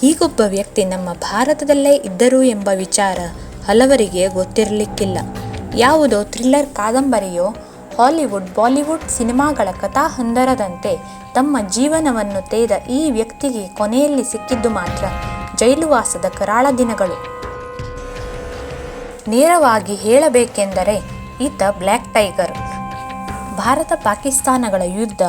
ಹೀಗೊಬ್ಬ ವ್ಯಕ್ತಿ ನಮ್ಮ ಭಾರತದಲ್ಲೇ ಇದ್ದರು ಎಂಬ ವಿಚಾರ ಹಲವರಿಗೆ ಗೊತ್ತಿರಲಿಕ್ಕಿಲ್ಲ. ಯಾವುದೋ ಥ್ರಿಲ್ಲರ್ ಕಾದಂಬರಿಯೋ ಹಾಲಿವುಡ್, ಬಾಲಿವುಡ್ ಸಿನಿಮಾಗಳ ಕಥಾ ಹೊಂದರದಂತೆ ತಮ್ಮ ಜೀವನವನ್ನು ತೇದ ಈ ವ್ಯಕ್ತಿಗೆ ಕೊನೆಯಲ್ಲಿ ಸಿಕ್ಕಿದ್ದು ಮಾತ್ರ ಜೈಲುವಾಸದ ಕರಾಳ ದಿನಗಳು. ನೇರವಾಗಿ ಹೇಳಬೇಕೆಂದರೆ ಈತ ಬ್ಲ್ಯಾಕ್ ಟೈಗರ್. ಭಾರತ ಪಾಕಿಸ್ತಾನಗಳ ಯುದ್ಧ,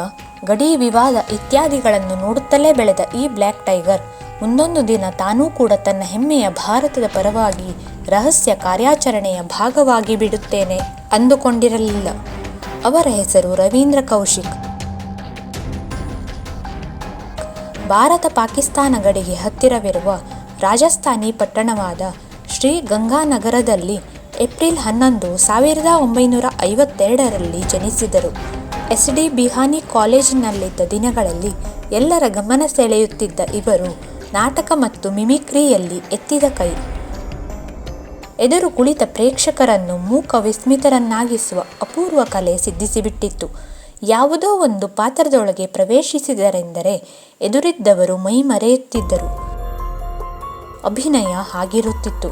ಗಡಿ ವಿವಾದ ಇತ್ಯಾದಿಗಳನ್ನು ನೋಡುತ್ತಲೇ ಬೆಳೆದ ಈ ಬ್ಲ್ಯಾಕ್ ಟೈಗರ್ ಮುಂದೊಂದು ದಿನ ತಾನೂ ಕೂಡ ತನ್ನ ಹೆಮ್ಮೆಯ ಭಾರತದ ಪರವಾಗಿ ರಹಸ್ಯ ಕಾರ್ಯಾಚರಣೆಯ ಭಾಗವಾಗಿ ಬಿಡುತ್ತೇನೆ ಅಂದುಕೊಂಡಿರಲಿಲ್ಲ. ಅವರ ಹೆಸರು ರವೀಂದ್ರ ಕೌಶಿಕ್. ಭಾರತ ಪಾಕಿಸ್ತಾನ ಗಡಿಗೆ ಹತ್ತಿರವಿರುವ ರಾಜಸ್ಥಾನಿ ಪಟ್ಟಣವಾದ ಶ್ರೀ ಗಂಗಾನಗರದಲ್ಲಿ ಏಪ್ರಿಲ್ ಹನ್ನೊಂದು ಸಾವಿರದ ಒಂಬೈನೂರ ಐವತ್ತೆರಡರಲ್ಲಿ ಜನಿಸಿದರು. ಎಸ್ ಡಿ ಬಿಹಾನಿ ಕಾಲೇಜಿನಲ್ಲಿದ್ದ ದಿನಗಳಲ್ಲಿ ಎಲ್ಲರ ಗಮನ ಸೆಳೆಯುತ್ತಿದ್ದ ಇವರು ನಾಟಕ ಮತ್ತು ಮಿಮಿಕ್ರಿಯಲ್ಲಿ ಎತ್ತಿದ ಕೈ. ಎದುರು ಕುಳಿತ ಪ್ರೇಕ್ಷಕರನ್ನು ಮೂಕ ವಿಸ್ಮಿತರನ್ನಾಗಿಸುವ ಅಪೂರ್ವ ಕಲೆ ಸಿದ್ಧಿಸಿಬಿಟ್ಟಿತ್ತು. ಯಾವುದೋ ಒಂದು ಪಾತ್ರದೊಳಗೆ ಪ್ರವೇಶಿಸಿದರೆಂದರೆ ಎದುರಿದ್ದವರು ಮೈ ಮರೆಯುತ್ತಿದ್ದರು. ಅಭಿನಯ ಹಾಗಿರುತ್ತಿತ್ತು.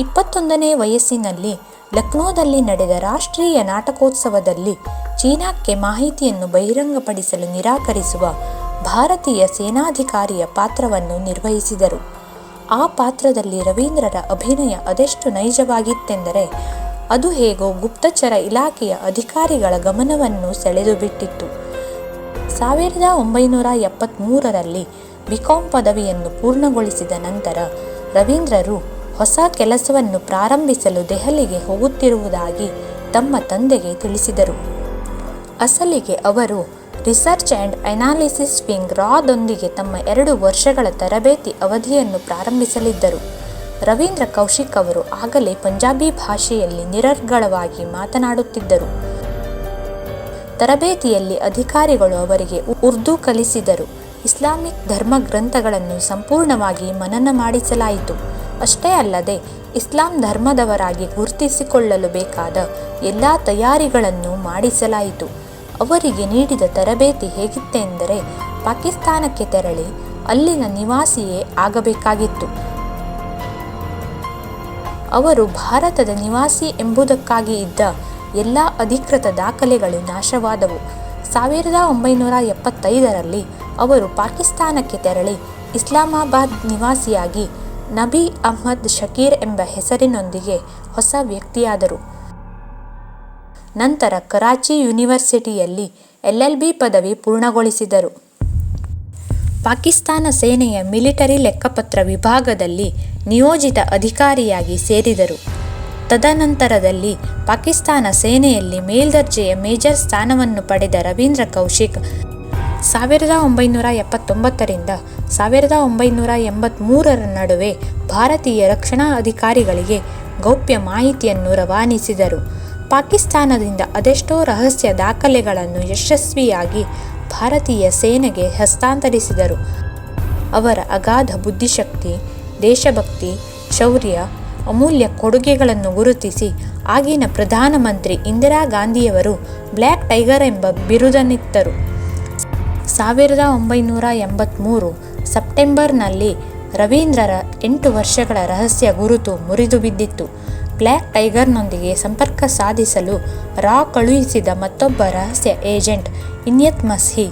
ಇಪ್ಪತ್ತೊಂದನೇ ವಯಸ್ಸಿನಲ್ಲಿ ಲಕ್ನೋದಲ್ಲಿ ನಡೆದ ರಾಷ್ಟ್ರೀಯ ನಾಟಕೋತ್ಸವದಲ್ಲಿ ಚೀನಾಕ್ಕೆ ಮಾಹಿತಿಯನ್ನು ಬಹಿರಂಗಪಡಿಸಲು ನಿರಾಕರಿಸುವ ಭಾರತೀಯ ಸೇನಾಧಿಕಾರಿಯ ಪಾತ್ರವನ್ನು ನಿರ್ವಹಿಸಿದರು. ಆ ಪಾತ್ರದಲ್ಲಿ ರವೀಂದ್ರರ ಅಭಿನಯ ಅದೆಷ್ಟು ನೈಜವಾಗಿತ್ತೆಂದರೆ, ಅದು ಹೇಗೋ ಗುಪ್ತಚರ ಇಲಾಖೆಯ ಅಧಿಕಾರಿಗಳ ಗಮನವನ್ನು ಸೆಳೆದು ಬಿಟ್ಟಿತ್ತು ಸಾವಿರದ ಒಂಬೈನೂರ ಎಪ್ಪತ್ತ್ಮೂರರಲ್ಲಿ ಬಿಕಾಂ ಪದವಿಯನ್ನು ಪೂರ್ಣಗೊಳಿಸಿದ ನಂತರ ರವೀಂದ್ರರು ಹೊಸ ಕೆಲಸವನ್ನು ಪ್ರಾರಂಭಿಸಲು ದೆಹಲಿಗೆ ಹೋಗುತ್ತಿರುವುದಾಗಿ ತಮ್ಮ ತಂದೆಗೆ ತಿಳಿಸಿದರು. ಅಸಲಿಗೆ ಅವರು ರಿಸರ್ಚ್ ಆ್ಯಂಡ್ ಅನಾಲಿಸಿಸ್ ವಿಂಗ್ ರಾದೊಂದಿಗೆ ತಮ್ಮ ಎರಡು ವರ್ಷಗಳ ತರಬೇತಿ ಅವಧಿಯನ್ನು ಪ್ರಾರಂಭಿಸಲಿದ್ದರು. ರವೀಂದ್ರ ಕೌಶಿಕ್ ಅವರು ಆಗಲೇ ಪಂಜಾಬಿ ಭಾಷೆಯಲ್ಲಿ ನಿರರ್ಗಳವಾಗಿ ಮಾತನಾಡುತ್ತಿದ್ದರು. ತರಬೇತಿಯಲ್ಲಿ ಅಧಿಕಾರಿಗಳು ಅವರಿಗೆ ಉರ್ದು ಕಲಿಸಿದರು. ಇಸ್ಲಾಮಿಕ್ ಧರ್ಮ ಗ್ರಂಥಗಳನ್ನು ಸಂಪೂರ್ಣವಾಗಿ ಮನನ ಮಾಡಿಸಲಾಯಿತು. ಅಷ್ಟೇ ಅಲ್ಲದೆ, ಇಸ್ಲಾಂ ಧರ್ಮದವರಾಗಿ ಗುರುತಿಸಿಕೊಳ್ಳಲು ಬೇಕಾದ ಎಲ್ಲ ತಯಾರಿಗಳನ್ನು ಮಾಡಿಸಲಾಯಿತು. ಅವರಿಗೆ ನೀಡಿದ ತರಬೇತಿ ಹೇಗಿತ್ತೆಂದರೆ ಪಾಕಿಸ್ತಾನಕ್ಕೆ ತೆರಳಿ ಅಲ್ಲಿನ ನಿವಾಸಿಯೇ ಆಗಬೇಕಾಗಿತ್ತು. ಅವರು ಭಾರತದ ನಿವಾಸಿ ಎಂಬುದಕ್ಕಾಗಿ ಇದ್ದ ಎಲ್ಲ ಅಧಿಕೃತ ದಾಖಲೆಗಳು ನಾಶವಾದವು. ಸಾವಿರದ ಒಂಬೈನೂರ ಎಪ್ಪತ್ತೈದರಲ್ಲಿ ಅವರು ಪಾಕಿಸ್ತಾನಕ್ಕೆ ತೆರಳಿ ಇಸ್ಲಾಮಾಬಾದ್ ನಿವಾಸಿಯಾಗಿ ನಬಿ ಅಹ್ಮದ್ ಶಕೀರ್ ಎಂಬ ಹೆಸರಿನೊಂದಿಗೆ ಹೊಸ ವ್ಯಕ್ತಿಯಾದರು. ನಂತರ ಕರಾಚಿ ಯೂನಿವರ್ಸಿಟಿಯಲ್ಲಿ ಎಲ್ಎಲ್ಬಿ ಪದವಿ ಪೂರ್ಣಗೊಳಿಸಿದರು. ಪಾಕಿಸ್ತಾನ ಸೇನೆಯ ಮಿಲಿಟರಿ ಲೆಕ್ಕಪತ್ರ ವಿಭಾಗದಲ್ಲಿ ನಿಯೋಜಿತ ಅಧಿಕಾರಿಯಾಗಿ ಸೇರಿದರು. ತದನಂತರದಲ್ಲಿ ಪಾಕಿಸ್ತಾನ ಸೇನೆಯಲ್ಲಿ ಮೇಲ್ದರ್ಜೆಯ ಮೇಜರ್ ಸ್ಥಾನವನ್ನು ಪಡೆದ ರವೀಂದ್ರ ಕೌಶಿಕ್, ಸಾವಿರದ ಒಂಬೈನೂರ ಎಪ್ಪತ್ತೊಂಬತ್ತರಿಂದ ಸಾವಿರದ ಒಂಬೈನೂರ ಎಂಬತ್ತ್ಮೂರರ ನಡುವೆ ಭಾರತೀಯ ರಕ್ಷಣಾ ಅಧಿಕಾರಿಗಳಿಗೆ ಗೌಪ್ಯ ಮಾಹಿತಿಯನ್ನು ರವಾನಿಸಿದರು. ಪಾಕಿಸ್ತಾನದಿಂದ ಅದೆಷ್ಟೋ ರಹಸ್ಯ ದಾಖಲೆಗಳನ್ನು ಯಶಸ್ವಿಯಾಗಿ ಭಾರತೀಯ ಸೇನೆಗೆ ಹಸ್ತಾಂತರಿಸಿದರು. ಅವರ ಅಗಾಧ ಬುದ್ಧಿಶಕ್ತಿ, ದೇಶಭಕ್ತಿ, ಶೌರ್ಯ, ಅಮೂಲ್ಯ ಕೊಡುಗೆಗಳನ್ನು ಗುರುತಿಸಿ ಆಗಿನ ಪ್ರಧಾನಮಂತ್ರಿ ಇಂದಿರಾ ಗಾಂಧಿಯವರು ಬ್ಲ್ಯಾಕ್ ಟೈಗರ್ ಎಂಬ ಬಿರುದನ್ನಿತ್ತರು ಸಾವಿರದ ಒಂಬೈನೂರ ಎಂಬತ್ತ್ಮೂರು ಸೆಪ್ಟೆಂಬರ್ನಲ್ಲಿ ರವೀಂದ್ರರ ಎಂಟು ವರ್ಷಗಳ ರಹಸ್ಯ ಗುರುತು ಮುರಿದು ಬಿದ್ದಿತ್ತು ಬ್ಲ್ಯಾಕ್ ಟೈಗರ್ನೊಂದಿಗೆ ಸಂಪರ್ಕ ಸಾಧಿಸಲು ರಾ ಕಳುಹಿಸಿದ ಮತ್ತೊಬ್ಬ ರಹಸ್ಯ ಏಜೆಂಟ್ ಇನ್ಯತ್ ಮಸ್ಹಿ,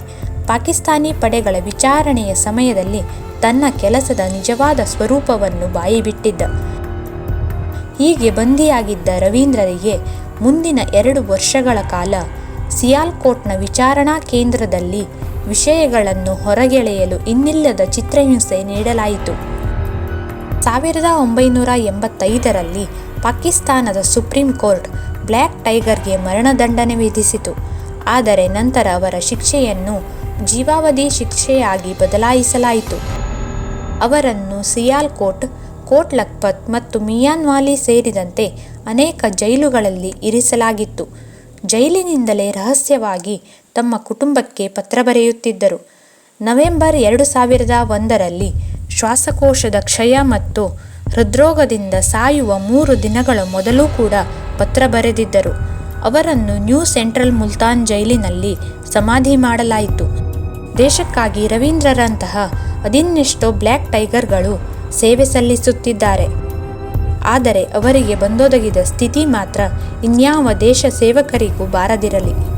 ಪಾಕಿಸ್ತಾನಿ ಪಡೆಗಳ ವಿಚಾರಣೆಯ ಸಮಯದಲ್ಲಿ ತನ್ನ ಕೆಲಸದ ನಿಜವಾದ ಸ್ವರೂಪವನ್ನು ಬಾಯಿಬಿಟ್ಟಿದ್ದ. ಹೀಗೆ ಬಂದಿಯಾಗಿದ್ದ ರವೀಂದ್ರರಿಗೆ ಮುಂದಿನ ಎರಡು ವರ್ಷಗಳ ಕಾಲ ಸಿಯಾಲ್ಕೋಟ್ನ ವಿಚಾರಣಾ ಕೇಂದ್ರದಲ್ಲಿ ವಿಷಯಗಳನ್ನು ಹೊರಗೆಳೆಯಲು ಇನ್ನಿಲ್ಲದ ಚಿತ್ರಹಿಂಸೆ ನೀಡಲಾಯಿತು. ಸಾವಿರದ ಒಂಬೈನೂರ ಎಂಬತ್ತೈದರಲ್ಲಿ ಪಾಕಿಸ್ತಾನದ ಸುಪ್ರೀಂ ಕೋರ್ಟ್ ಬ್ಲ್ಯಾಕ್ ಟೈಗರ್ಗೆ ಮರಣದಂಡನೆ ವಿಧಿಸಿತು. ಆದರೆ ನಂತರ ಅವರ ಶಿಕ್ಷೆಯನ್ನು ಜೀವಾವಧಿ ಶಿಕ್ಷೆಯಾಗಿ ಬದಲಾಯಿಸಲಾಯಿತು. ಅವರನ್ನು ಸಿಯಾಲ್ ಕೋಟ್ ಲಖ್ಪತ್ ಮತ್ತು ಮಿಯಾನ್ವಾಲಿ ಸೇರಿದಂತೆ ಅನೇಕ ಜೈಲುಗಳಲ್ಲಿ ಇರಿಸಲಾಗಿತ್ತು. ಜೈಲಿನಿಂದಲೇ ರಹಸ್ಯವಾಗಿ ತಮ್ಮ ಕುಟುಂಬಕ್ಕೆ ಪತ್ರ ಬರೆಯುತ್ತಿದ್ದರು. ನವೆಂಬರ್ ಎರಡು ಸಾವಿರದ ಒಂದರಲ್ಲಿ ಶ್ವಾಸಕೋಶದ ಕ್ಷಯ ಮತ್ತು ಹೃದ್ರೋಗದಿಂದ ಸಾಯುವ ಮೂರು ದಿನಗಳ ಮೊದಲು ಕೂಡ ಪತ್ರ ಬರೆದಿದ್ದರು. ಅವರನ್ನು ನ್ಯೂ ಸೆಂಟ್ರಲ್ ಮುಲ್ತಾನ್ ಜೈಲಿನಲ್ಲಿ ಸಮಾಧಿ ಮಾಡಲಾಯಿತು. ದೇಶಕ್ಕಾಗಿ ರವೀಂದ್ರರಂತಹ ಅದಿನ್ನೆಷ್ಟೋ ಬ್ಲ್ಯಾಕ್ ಟೈಗರ್ಗಳು ಸೇವೆ ಸಲ್ಲಿಸುತ್ತಿದ್ದಾರೆ. ಆದರೆ ಅವರಿಗೆ ಬಂದೊದಗಿದ ಸ್ಥಿತಿ ಮಾತ್ರ ಇನ್ಯಾವ ದೇಶ ಸೇವಕರಿಗೂ ಬಾರದಿರಲಿ.